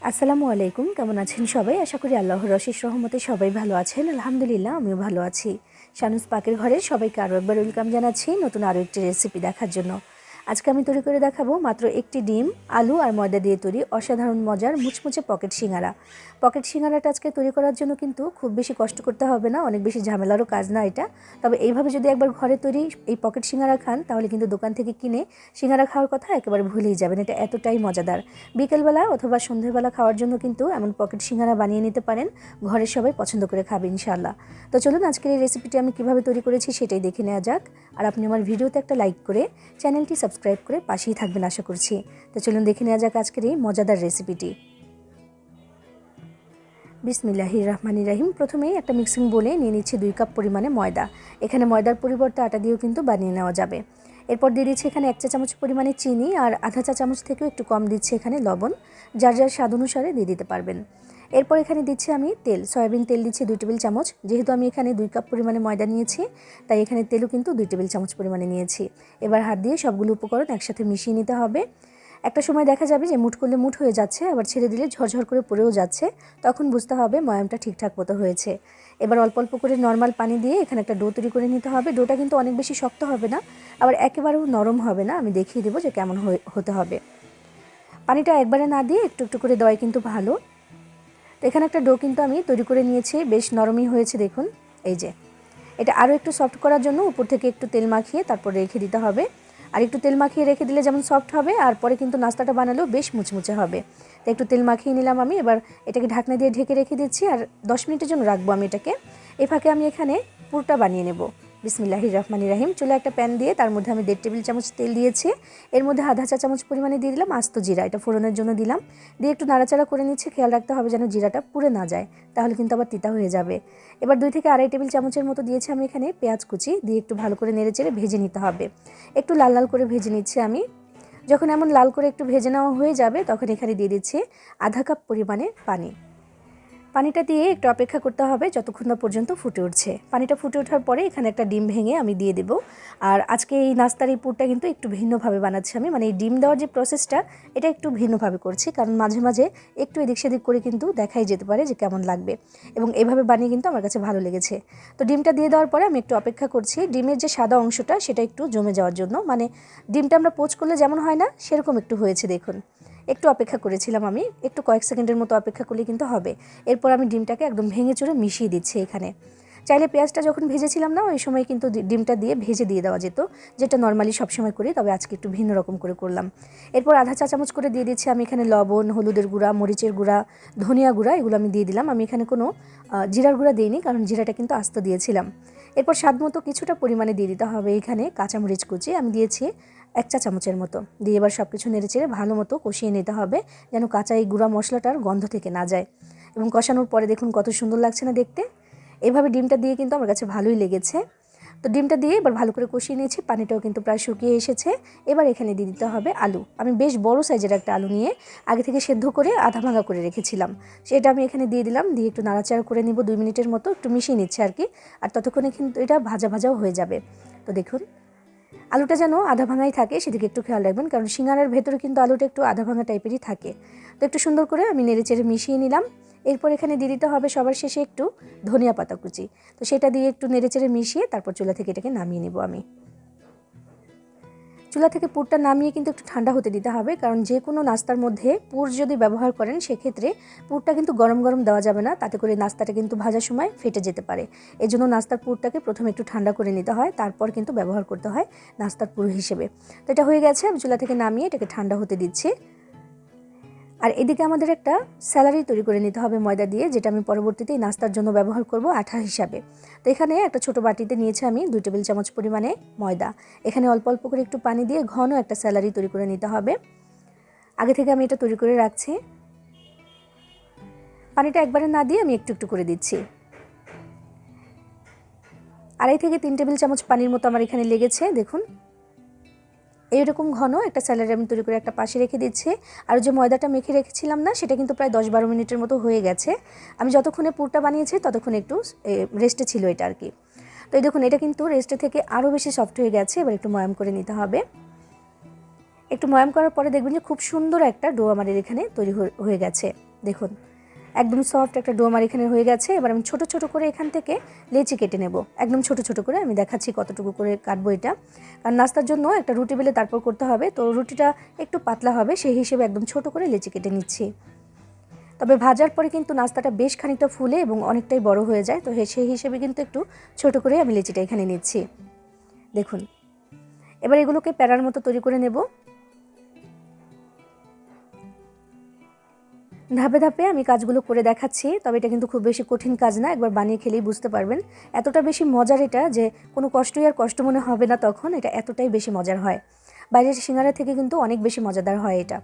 আসসালামু আলাইকুম, কেমন আছেন সবাই? আশা করি আল্লাহ রশিস রহমতে সবাই ভালো আছেন। আলহামদুলিল্লাহ, আমিও ভালো আছি। শানুস পাকের ঘরে সবাইকে আরও একবার ওয়েলকাম জানাচ্ছি নতুন আরও একটি রেসিপি দেখার জন্য। আজকে আমি তৈরি করে দেখাবো মাত্র একটি ডিম, আলু আর ময়দা দিয়ে তৈরি অসাধারণ মজার মুচমুচে পকেট সিঙ্গারা। পকেট সিঙ্গারাটা আজকে তৈরি করার জন্য কিন্তু খুব বেশি কষ্ট করতে হবে না, অনেক বেশি ঝামেলারও কাজ না এটা। তবে এইভাবে যদি একবার ঘরে তৈরি এই পকেট সিঙ্গারা খান, তাহলে কিন্তু দোকান থেকে কিনে সিঙ্গারা খাওয়ার কথা একেবারে ভুলেই যাবেন, এটা এতটাই মজাদার। বিকেলবেলা অথবা সন্ধ্যেবেলা খাওয়ার জন্য কিন্তু এমন পকেট সিঙ্গারা বানিয়ে নিতে পারেন, ঘরের সবাই পছন্দ করে খাবে ইনশাল্লাহ তো চলুন আজকের এই রেসিপিটি আমি কীভাবে তৈরি করেছি সেটাই দেখে নেওয়া যাক। আর আপনি আমার ভিডিওতে একটা লাইক করে চ্যানেলটি সাবস্ক্রাইব করে পাশেই থাকবেন আশা করছি। তো চলুন দেখে নেওয়া যাক আজকের এই মজাদার রেসিপিটি বিসমিল্লাহির রহমানি রাহিম। প্রথমেই একটা মিক্সিং বলে নিয়ে নিচ্ছি দুই কাপ পরিমাণে ময়দা। এখানে ময়দার পরিবর্তে আটা দিয়েও কিন্তু বানিয়ে নেওয়া যাবে। এরপর দিয়ে দিচ্ছি এখানে এক চা চামচ পরিমাণে চিনি আর আধা চা চামচ থেকেও একটু কম দিচ্ছি এখানে লবণ। যার যার স্বাদ অনুসারে দিয়ে দিতে পারবেন। এরপর এখানে দিচ্ছি আমি তেল, সয়াবিন তেল দিচ্ছি দুই টেবিল চামচ। যেহেতু আমি এখানে দুই কাপ পরিমাণে ময়দা নিয়েছি, তাই এখানে তেলও কিন্তু দুই টেবিল চামচ পরিমাণে নিয়েছি। এবার হাত দিয়ে সবগুলো উপকরণ একসাথে মিশিয়ে নিতে হবে। একটা সময় দেখা যাবে যে মুঠ করলে মুঠ হয়ে যাচ্ছে, আবার ছেড়ে দিলে ঝরঝর করে পড়েও যাচ্ছে। তখন বুঝতে হবে ময়ামটা ঠিকঠাক মতো হয়েছে। এবার অল্প অল্প করে নর্মাল পানি দিয়ে এখানে একটা ডো তৈরি করে নিতে হবে। ডোটা কিন্তু অনেক বেশি শক্ত হবে না, আবার একেবারেও নরম হবে না। আমি দেখিয়ে দেবো যে কেমন হতে হবে। পানিটা একবারে না দিয়ে একটু একটু করে দেওয়াই কিন্তু ভালো। তো এখানে একটা ডো কিন্তু আমি তৈরি করে নিয়েছি, বেশ নরমই হয়েছে দেখুন, এই যে। এটা আরও একটু সফট করার জন্য উপর থেকে একটু তেল মাখিয়ে তারপর রেখে দিতে হবে। আর একটু তেল মাখিয়ে রেখে দিলে যেমন সফট হবে, আর পরে কিন্তু নাস্তাটা বানালেও বেশ মুচমুচে হবে। তো একটু তেল মাখিয়ে নিলাম আমি, এবার এটাকে ঢাকনা দিয়ে ঢেকে রেখে দিচ্ছি, আর দশ মিনিটের জন্য রাখব আমি এটাকে। এ ফাঁকে আমি এখানে পুরটা বানিয়ে নেব। বিসমিল্লাহির রহমানি রাহিম। চুলে একটা প্যান দিয়ে তার মধ্যে আমি দেড় টেবিল চামচ তেল দিয়েছি। এর মধ্যে আধা চা চামচ পরিমাণে দিয়ে দিলাম আস্ত জিরা। এটা ফোড়নের জন্য দিলাম। দিয়ে একটু নাড়াচাড়া করে নিচ্ছি। খেয়াল রাখতে হবে যেন জিরাটা পুড়ে না যায়। তাহলে কিন্তু আবার তিতা হয়ে যাবে। এবার দুই থেকে আড়াই টেবিল চামচের মতো দিয়েছি আমি এখানে পেঁয়াজ কুচি। দিয়ে একটু ভালো করে নেড়ে চেড়ে ভেজে নিতে হবে। একটু লাল লাল করে ভেজে নিচ্ছি আমি। যখন এমন লাল করে একটু ভেজে নেওয়া হয়ে যাবে, তখন এখানে দিয়ে দিচ্ছি আধা কাপ পরিমাণে পানি। পানিটা দিয়ে একটু অপেক্ষা করতে হবে যতক্ষণ না পর্যন্ত ফুটে উঠছে। পানিটা ফুটে ওঠার পরে এখানে একটা ডিম ভেঙে আমি দিয়ে দেব। আর আজকে এই নাস্তার এই পুরটা কিন্তু একটু ভিন্নভাবে বানাচ্ছি আমি। মানে এই ডিম দেওয়ার যে প্রসেসটা এটা একটু ভিন্নভাবে করছি। কারণ মাঝে মাঝে একটু এদিক সেদিক করে কিন্তু দেখাই যেতে পারে যে কেমন লাগবে। এবং এভাবে বানিয়ে কিন্তু আমার কাছে ভালো লেগেছে। তো ডিমটা দিয়ে দেওয়ার পরে আমি একটু অপেক্ষা করছি। ডিমের যে সাদা অংশটা, সেটা একটু জমে যাওয়ার জন্য। মানে ডিমটা আমরা পোচ করলে যেমন হয় না, সেরকম একটু হয়েছে দেখুন। একটু অপেক্ষা করেছিলাম আমি, একটু কয়েক সেকেন্ডের মতো অপেক্ষা করলে কিন্তু হবে। এরপর আমি ডিমটাকে একদম ভেঙে চড়ে মিশিয়ে দিচ্ছি এখানে। চাইলে পেঁয়াজটা যখন ভেজেছিলাম না, ওই সময় কিন্তু ডিমটা দিয়ে ভেজে দিয়ে দেওয়া যেত। যেটা নর্মালি সবসময় করি, তবে আজকে একটু ভিন্ন রকম করে করলাম। এরপর আধা চা চামচ করে দিয়ে দিচ্ছি আমি এখানে লবণ, হলুদের গুঁড়া, মরিচের গুঁড়া, ধনিয়া গুঁড়া, এগুলো আমি দিয়ে দিলাম। আমি এখানে কোনো জিরার গুঁড়া দিইনি, কারণ জিরাটা কিন্তু আস্ত দিয়েছিলাম। এরপর স্বাদ মতো কিছুটা পরিমাণে দিয়ে দিতে হবে এখানে কাঁচামরিচ কুচি। আমি দিয়েছি এক চা চামচের মতো। দিয়ে এবার সব কিছু নেড়ে চেড়ে ভালো মতো কষিয়ে নিতে হবে, যেন কাঁচা এই গুঁড়া মশলাটার গন্ধ থেকে না যায়। এবং কষানোর পরে দেখুন কত সুন্দর লাগছে না দেখতে। এভাবে ডিমটা দিয়ে কিন্তু আমার কাছে ভালোই লেগেছে। তো ডিমটা দিয়ে এবার ভালো করে কষিয়ে নিয়েছি, পানিটাও কিন্তু প্রায় শুকিয়ে এসেছে। এবার এখানে দিয়ে দিতে হবে আলু। আমি বেশ বড় সাইজের একটা আলু নিয়ে আগে থেকে সেদ্ধ করে আধা ভাঙা করে রেখেছিলাম। সেটা আমি এখানে দিয়ে দিলাম, দিয়ে একটু নাড়াচাড়া করে নিব দুই মিনিটের মতো, একটু মিশিয়ে নিচ্ছে আর কি। আর ততক্ষণে কিন্তু এটা ভাজা ভাজাও হয়ে যাবে। তো দেখুন আলুটা যেন আধা ভাঙাই থাকে, সেদিকে একটু খেয়াল রাখবেন, কারণ সিঙ্গারার ভেতরে কিন্তু আলুটা একটু আধা ভাঙা টাইপেরই থাকে। তো একটু সুন্দর করে আমি নেড়ে চেড়ে মিশিয়ে নিলাম। এরপর এখানে দিয়ে দিতে হবে সবার শেষে একটু ধনিয়া পাতা কুচি। তো সেটা দিয়ে একটু নেড়ে চেড়ে মিশিয়ে তারপর চুলা থেকে এটাকে নামিয়ে নেব আমি। চুলা থেকে পুরটা নামিয়ে কিন্তু একটু ঠান্ডা হতে দিতে হবে, কারণ যে কোনো নাস্তার মধ্যে পুর যদি ব্যবহার করেন, সেক্ষেত্রে পুরটা কিন্তু গরম গরম দেওয়া যাবে না, তাতে করে নাস্তাটা কিন্তু ভাজার সময় ফেটে যেতে পারে। এজন্য জন্য নাস্তার পুরটাকে প্রথমে একটু ঠান্ডা করে নিতে হয়, তারপর কিন্তু ব্যবহার করতে হয় নাস্তার পুর হিসেবে। তো এটা হয়ে গেছে আমি চুলা থেকে নামিয়ে এটাকে ঠান্ডা হতে দিচ্ছি। আর এদিকে আমাদের একটা স্যালারি তৈরি করে নিতে হবে ময়দা দিয়ে, যেটা আমি পরবর্তীতে নাস্তার জন্য ব্যবহার করব আঠা হিসাবে। তো এখানে একটা ছোট বাটিতে নিয়েছি আমি দুই টেবিল চামচ পরিমাণে ময়দা। এখানে অল্প অল্প করে একটু পানি দিয়ে ঘন একটা স্যালারি তৈরি করে নিতে হবে। আগে থেকে আমি এটা তৈরি করে রাখছি। পানিটা একবারে না দিয়ে আমি একটু একটু করে দিচ্ছি। আড়াই থেকে তিন টেবিল চামচ পানির মতো আমার এখানে লেগেছে, দেখুন। এইরকম ঘন একটা স্যালাড আমি তৈরি করে একটা পাশে রেখে দিচ্ছি। আর যে ময়দাটা মেখে রেখেছিলাম না, সেটা কিন্তু প্রায় দশ বারো মিনিটের মতো হয়ে গেছে। আমি যতক্ষণে পুরটা বানিয়েছি, ততক্ষণ একটু রেস্টে ছিল এটা আর কি। তো এই দেখুন, এটা কিন্তু রেস্টে থেকে আরও বেশি সফট হয়ে গেছে। এবার একটু ময়াম করে নিতে হবে। একটু ময়াম করার পরে দেখবেন যে খুব সুন্দর একটা ডো আমাদের এখানে তৈরি হয়ে গেছে। দেখুন। একদম সফট একটা ডো আমার এখানে হয়ে গেছে। এবার আমি ছোট ছোট করে এখান থেকে লেচি কেটে নেব। একদম ছোট ছোট করে আমি দেখাচ্ছি কতটুকু করে কাটবো এটা। কারণ নাস্তার জন্য একটা রুটি বেলে তারপর করতে হবে। তো রুটিটা একটু পাতলা হবে, সেই হিসেবে একদম ছোট করে লেচি কেটে নিচ্ছি। তবে ভাজার পরে কিন্তু নাস্তাটা বেশ খানিকটা ফুলে এবং অনেকটাই বড় হয়ে যায়। তো সেই হিসেবে কিন্তু একটু ছোট করে আমি লেচিটা এখানে নিচ্ছি। দেখুন। এবার এগুলোকে প্যারার মতো তৈরি করে নেব। ধাপে ধাপে আমি কাজগুলো করে দেখাচ্ছি, তবে এটা কিন্তু খুব বেশি কঠিন কাজ না, একবার বানিয়ে খেলেই বুঝতে পারবেন। এতটা বেশি মজার এটা যে, কোনো কষ্টই আর কষ্ট মনে হবে না তখন, এটা এতটাই বেশি মজার হয়। বাইরের সিঙ্গারা থেকে কিন্তু অনেক বেশি মজাদার হয় এটা।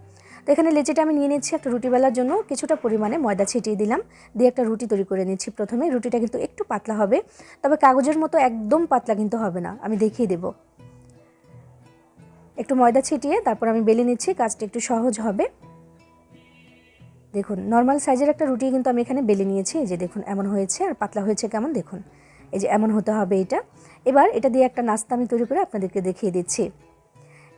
তো এখানে লেচিটা আমি নিয়ে নিচ্ছি একটা রুটি বেলার জন্য, কিছুটা পরিমাণে ময়দা ছিটিয়ে দিলাম, দিয়ে একটা রুটি তৈরি করে নিচ্ছি প্রথমে, রুটিটা কিন্তু একটু পাতলা হবে, তবে কাগজের মতো একদম পাতলা কিন্তু হবে না, আমি দেখিয়ে দেবো। একটু ময়দা ছিটিয়ে তারপর আমি বেলে নিচ্ছি, কাজটা একটু সহজ হবে। দেখুন নর্মাল সাইজের একটা রুটি কিন্তু আমি এখানে বেলে নিয়েছি। এই যে দেখুন, এমন হয়েছে আর পাতলা হয়েছে কেমন? দেখুন, এই যে এমন হতে হবে এটা। এবার এটা দিয়ে একটা নাস্তা আমি তৈরি করে আপনাদেরকে দেখিয়ে দিচ্ছি।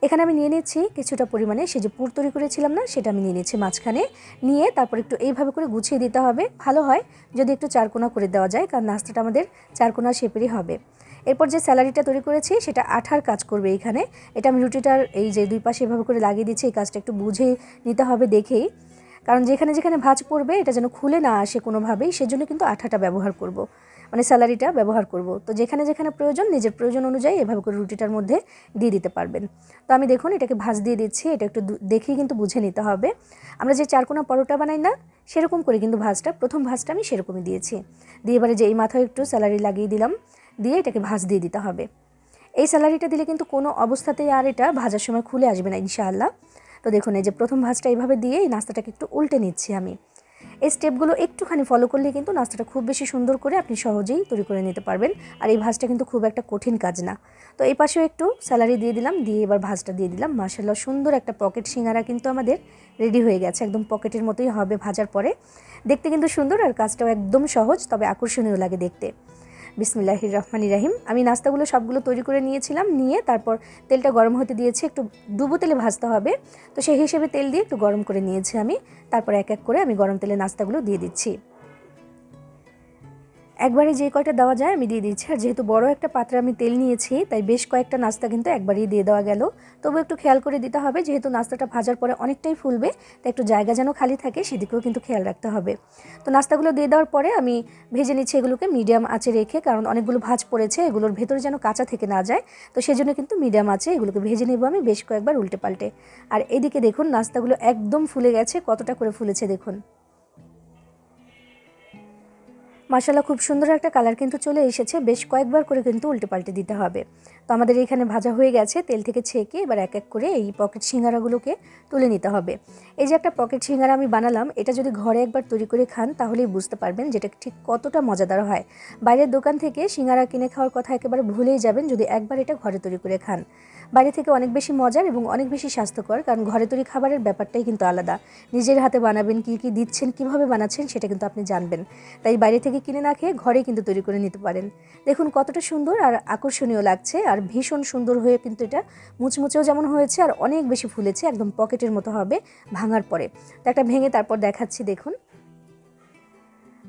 এখানে আমি নিয়ে নিচ্ছি কিছুটা পরিমাণে সে যে পুর তৈরি করেছিলাম না, সেটা আমি নিয়ে নিচ্ছি মাঝখানে। নিয়ে তারপর একটু এইভাবে করে গুছিয়ে দিতে হবে। ভালো হয় যদি একটু চারকোনা করে দেওয়া যায়, কারণ নাস্তাটা আমাদের চারকোনা শেপেরই হবে। এরপর যে স্যালারিটা তৈরি করেছি, সেটা আঠার কাজ করবে এখানে। এটা আমি রুটিটার এই যে দুই পাশে এভাবে করে লাগিয়ে দিচ্ছি, এই কাজটা একটু বুঝে নিতে হবে দেখেই। কারণ যেখানে যেখানে ভাঁজ পড়বে, এটা যেন খুলে না আসে কোনোভাবেই, সেজন্য কিন্তু আঠাটা ব্যবহার করব। মানে স্যালারিটা ব্যবহার করব। তো যেখানে যেখানে প্রয়োজন, নিজের প্রয়োজন অনুযায়ী এভাবে করে রুটিটার মধ্যে দিয়ে দিতে পারবেন। তো আমি দেখুন, এটাকে ভাঁজ দিয়ে দিচ্ছি, এটা একটু দেখেই কিন্তু বুঝে নিতে হবে। আমরা যে চারকোনা পরোটা বানাই না, সেরকম করে কিন্তু ভাঁজটা, প্রথম ভাঁজটা আমি সেরকমই দিয়েছি। দিয়ে এবারে যে এই মাথায় একটু স্যালারি লাগিয়ে দিলাম, দিয়ে এটাকে ভাঁজ দিয়ে দিতে হবে। এই স্যালারিটা দিলে কিন্তু কোনো অবস্থাতেই আর এটা ভাজার সময় খুলে আসবে না, ইনশাআল্লাহ। তো দেখুন, এই যে প্রথম ভাঁজটা এইভাবে দিয়ে এই নাস্তাটাকে একটু উল্টে নিচ্ছি আমি। এই স্টেপগুলো একটুখানি ফলো করলে কিন্তু নাস্তাটা খুব বেশি সুন্দর করে আপনি সহজেই তৈরি করে নিতে পারবেন। আর এই ভাজটা কিন্তু খুব একটা কঠিন কাজ না। তো এই পাশেও একটু স্যালারি দিয়ে দিলাম, দিয়ে এবার ভাজটা দিয়ে দিলাম। মার্শাল্লাহ সুন্দর একটা পকেট সিঙ্গারা কিন্তু আমাদের রেডি হয়ে গেছে। একদম পকেটের মতোই হবে ভাজার পরে। দেখতে কিন্তু সুন্দর আর কাজটাও একদম সহজ, তবে আকর্ষণীয় লাগে দেখতে। বিসমিল্লাহির রহমানির রাহিম। আমি নাস্তাগুলো সবগুলো তৈরি করে নিয়েছিলাম, নিয়ে তারপর তেলটা গরম হতে দিয়েছি, একটু ডুবো তেলে ভাজতে হবে। তো সেই হিসেবে তেল দিয়ে একটু গরম করে নিয়েছি আমি। তারপর এক এক করে আমি গরম তেলে নাস্তাগুলো দিয়ে দিচ্ছি। একবারে যে কয়টা দেওয়া যায় আমি দিয়ে দিচ্ছি। আর যেহেতু বড় একটা পাত্রে আমি তেল নিয়েছি, তাই বেশ কয়েকটা নাস্তা কিন্তু একবারেই দিয়ে দেওয়া গেল। তবু একটু খেয়াল করে দিতে হবে, যেহেতু নাস্তাটা ভাজার পরে অনেকটাই ফুলবে, তাই একটু জায়গা যেন খালি থাকে সেদিকেও কিন্তু খেয়াল রাখতে হবে। তো নাস্তাগুলো দিয়ে দেওয়ার পরে আমি ভেজে নিচ্ছি এগুলোকে মিডিয়াম আঁচে রেখে, কারণ অনেকগুলো ভাজ পড়েছে, এগুলোর ভেতরে যেন কাঁচা থেকে না যায়। তো সেজন্য কিন্তু মিডিয়াম আছে এগুলোকে ভেজে নেব আমি বেশ কয়েকবার উল্টে পাল্টে। আর এদিকে দেখুন, নাস্তাগুলো একদম ফুলে গেছে, কতটা করে ফুলেছে দেখুন। মাসালা খুব সুন্দর একটা কালার কিন্তু চলে এসেছে। বেশ কয়েকবার করে কিন্তু উল্টে পাল্টে দিতে হবে। তো আমাদের এখানে ভাজা হয়ে গেছে, তেল থেকে ছেঁকে এবার এক এক করে এই পকেট সিঙ্গারাগুলোকে তুলে নিতে হবে। এই যে একটা পকেট সিঙ্গারা আমি বানালাম, এটা যদি ঘরে একবার তৈরি করে খান, তাহলেই বুঝতে পারবেন যেটা ঠিক কতটা মজাদার হয়। বাইরের দোকান থেকে সিঙ্গারা কিনে খাওয়ার কথা একেবারে ভুলেই যাবেন যদি একবার এটা ঘরে তৈরি করে খান। বাইরে থেকে অনেক বেশি মজার এবং অনেক বেশি স্বাস্থ্যকর, কারণ ঘরে তৈরি খাবারের ব্যাপারটাই কিন্তু আলাদা। নিজের হাতে বানাবেন, কী কী দিচ্ছেন, কীভাবে বানাচ্ছেন সেটা কিন্তু আপনি জানবেন। তাই বাইরে থেকে কিনে না খেয়ে ঘরে কিন্তু তৈরি করে নিতে পারেন। দেখুন কতটা সুন্দর আর আকর্ষণীয় লাগছে, আর ভীষণ সুন্দর হয়ে কিন্তু এটা মুচমুচেও যেমন হয়েছে, আর অনেক বেশি ফুলেছে, একদম পকেটের মতো হবে, ভাঙার পরে। তো একটা ভেঙে তারপর দেখাচ্ছি, দেখুন।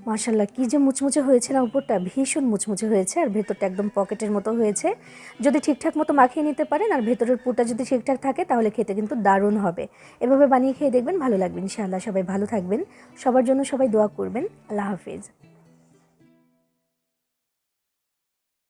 মার্শাল্লাহ কী যে মুচমুচে হয়েছে না, উপরটা ভীষণ মুচমুচে হয়েছে আর ভেতরটা একদম পকেটের মতো হয়েছে। যদি ঠিকঠাক মতো মাখিয়ে নিতে পারেন আর ভেতরের পুরটা যদি ঠিকঠাক থাকে তাহলে খেতে কিন্তু দারুণ হবে। এভাবে বানিয়ে খেয়ে দেখবেন ভালো লাগবে ইনশাআল্লাহ, সবাই ভালো থাকবেন। সবার জন্য সবাই দোয়া করবেন। আল্লাহ হাফিজ।